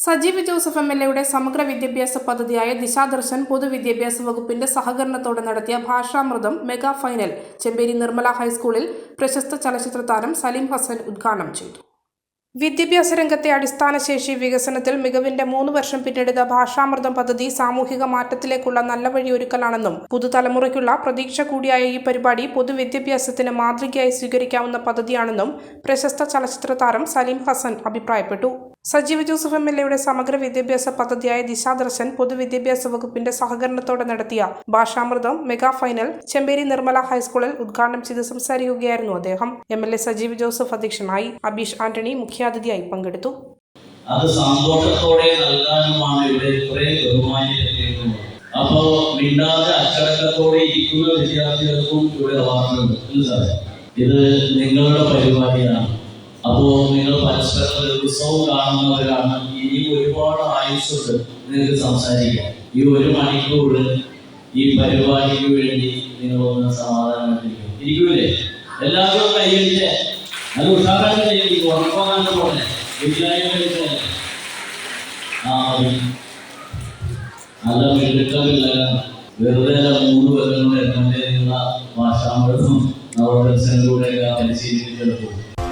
Sajeev Joseph M L എയുടെ സമഗ്ര വിദ്യാഭ്യാസ പദ്ധതിയായ ദിശാദർശൻ പൊതുവിദ്യാഭ്യാസ വകുപ്പിന്റെ സഹകരണത്തോടെ നടത്തിയ ഭാഷാമൃതം മെഗാ ഫൈനൽ ചെമ്പേരി നിർമ്മല ഹൈസ്കൂളിൽ പ്രശസ്ത ചലച്ചിത്ര താരം സലീം ഹസൻ ഉദ്ഘാടനം ചെയ്തു. വിദ്യാഭ്യാസ രംഗത്തെ അടിസ്ഥാന ശേഷി വികസനത്തിൽ മികവിന്റെ മൂന്ന് വർഷം പിന്നിടുന്ന ഭാഷാമൃതം പദ്ധതി സാമൂഹിക മാറ്റത്തിലേക്കുള്ള നല്ല വഴിയൊരുക്കലാണെന്നും പുതുതലമുറയ്ക്കുള്ള പ്രതീക്ഷ കൂടിയായ ഈ പരിപാടി പൊതുവിദ്യാഭ്യാസത്തിന് മാതൃകയായി സ്വീകരിക്കാവുന്ന പദ്ധതിയാണെന്നും പ്രശസ്ത ചലച്ചിത്ര താരം സലീം ഹസൻ അഭിപ്രായപ്പെട്ടു. സജീവ് ജോസഫ് എം എൽ എയുടെ സമഗ്ര വിദ്യാഭ്യാസ പദ്ധതിയായ ദിശാദർശൻ പൊതുവിദ്യാഭ്യാസ വകുപ്പിന്റെ സഹകരണത്തോടെ നടത്തിയ ഭാഷാമൃതം മെഗാ ഫൈനൽ ചെമ്പേരി നിർമ്മല ഹൈസ്കൂളിൽ ഉദ്ഘാടനം ചെയ്ത് സംസാരിക്കുകയായിരുന്നു അദ്ദേഹം. M L A Sajeev Joseph അധ്യക്ഷനായി അബീഷ് ആന്റണി മുഖ്യാതിഥിയായി പങ്കെടുത്തു. അത് സന്തോഷത്തോടെ നൽകാനുമാണ് ഇവിടെ കുറെ ബഹുമാനിക്കുന്നത് അപ്പോ മിണ്ടാതെ അച്ചടക്കത്തോടെ ഇരിക്കുന്ന വിദ്യാർത്ഥികൾക്കും ഇവിടെ ഇത് നിങ്ങളുടെ പരിപാടിയാണ്. അപ്പോ നിങ്ങൾ പരസ്പരം ഉത്സവം കാണുന്നവരാണ്. ഇനി ഒരുപാട് ആയുസ്സുണ്ട് നിങ്ങൾക്ക് സംസാരിക്കാം ഈ ഒരു മണിക്കൂർ ഈ പരിപാടിക്ക് വേണ്ടി നിങ്ങൾ ഒന്ന് സമാധാനം ഇരിക്കൂലേ? എല്ലാവരും കൈയടിച്ചേ അത് ഉഷാറായിട്ട് കൈയടിക്കും ഉറപ്പാകാൻ പോലെ. നല്ല മിടുക്കമില്ല വെറുതെ മൂന്ന് പേരുടെ ഭാഷാമൃതം നവോദർശനിലൂടെയൊക്കെ പരിശീലിപ്പിച്ചെടുത്തു.